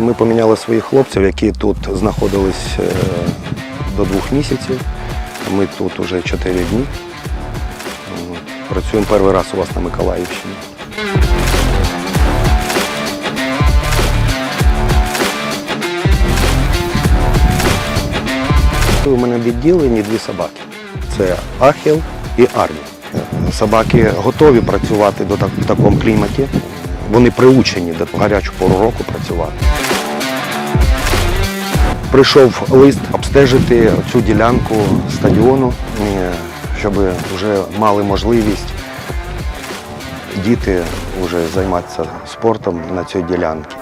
Ми поміняли своїх хлопців, які тут знаходились е, до двох місяців. Ми тут уже чотири дні. Працюємо перший раз у вас на Миколаївщині. У мене в відділенні дві собаки. Це Ахіл і Арні. Собаки готові працювати в такому кліматі. Вони приучені до гарячу пору року працювати. Прийшов лист обстежити цю ділянку стадіону, е, щоб вже мали можливість діти вже займатися спортом на цій ділянці.